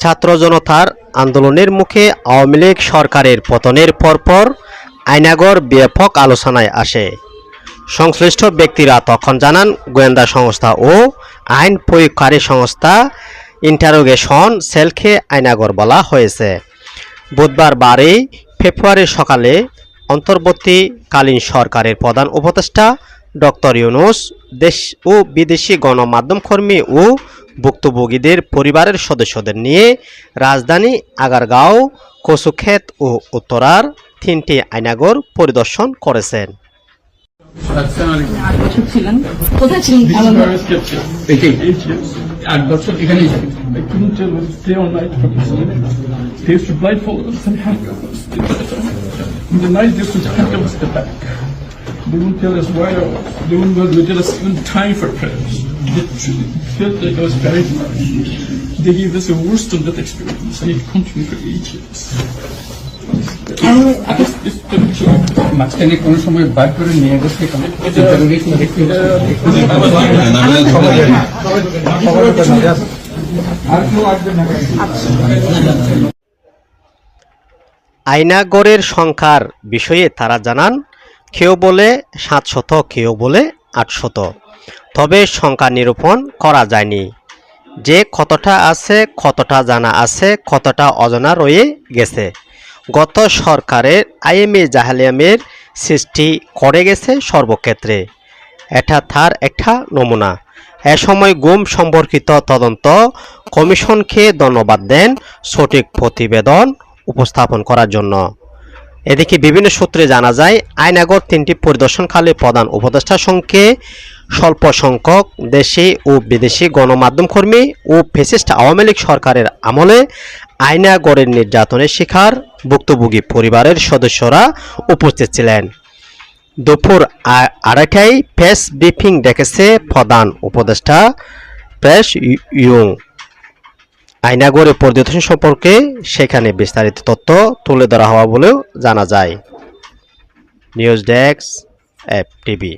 ছাত্র জনতার আন্দোলনের মুখে আওয়ামী লীগ সরকারের পতনের পরপর আয়নাগর ব্যাপক আলোচনায় আসে। সংশ্লিষ্ট ব্যক্তিরা তখন জানান, গোয়েন্দা সংস্থা ও আইন প্রয়োগকারী সংস্থা ইন্টারোগেশন সেলকে আয়নাগর বলা হয়েছে। বুধবার বারোই ফেব্রুয়ারি সকালে অন্তর্বর্তীকালীন সরকারের প্রধান উপদেষ্টা ডক্টর ইউনুস দেশ ও বিদেশি গণমাধ্যম কর্মী ও ভুক্তভোগীদের পরিবারের সদস্যদের নিয়ে রাজধানী আগারগাঁও কসুক্ষেত ও উত্তরার তিনটি আইনাগর পরিদর্শন করেছেন। Like was very They gave us a worst of that experience and it continued for eight years. It's, it's been a job. মাঝখানে কোনো সময় বার করে নিয়ে গেছে আয়নাগরের সংখ্যার বিষয়ে তারা জানান কেউ বলে সাতশত কেউ বলে আটশত তবে সংখ্যা নিরূপণ করা যায়নি। যে কতটা আছে, কতটা জানা আছে, কতটা অজানা রয়ে গেছে। গত সরকারের আইএমএ জাহালিয়ামের সৃষ্টি করে গেছে সর্বক্ষেত্রে। এটা তার একটা নমুনা। এ সময় গুম সম্পর্কিত তদন্ত কমিশনকে ধন্যবাদ দেন সঠিক প্রতিবেদন উপস্থাপন করার জন্য। এদিকে বিভিন্ন সূত্রে জানা যায় আয়নাগর তিনটি পরিদর্শনকালে প্রধান উপদেষ্টার সঙ্গে স্বল্প সংখ্যক দেশি ও বিদেশি গণমাধ্যম কর্মী ও ফেসিস্ট আওয়ামী লীগ সরকারের আমলে আয়নাগরের নির্যাতনের শিকার ভুক্তভোগী পরিবারের সদস্যরা উপস্থিত ছিলেন। দুপুর আড়াইটায় প্রেস ব্রিফিং ডেকেছে প্রধান উপদেষ্টা প্রেস ইউ- পর্যটন পরিদর্শন সম্পর্কে সেখানে বিস্তারিত তথ্য তুলে ধরা হওয়া বলেও জানা যায়। News desk, F TV.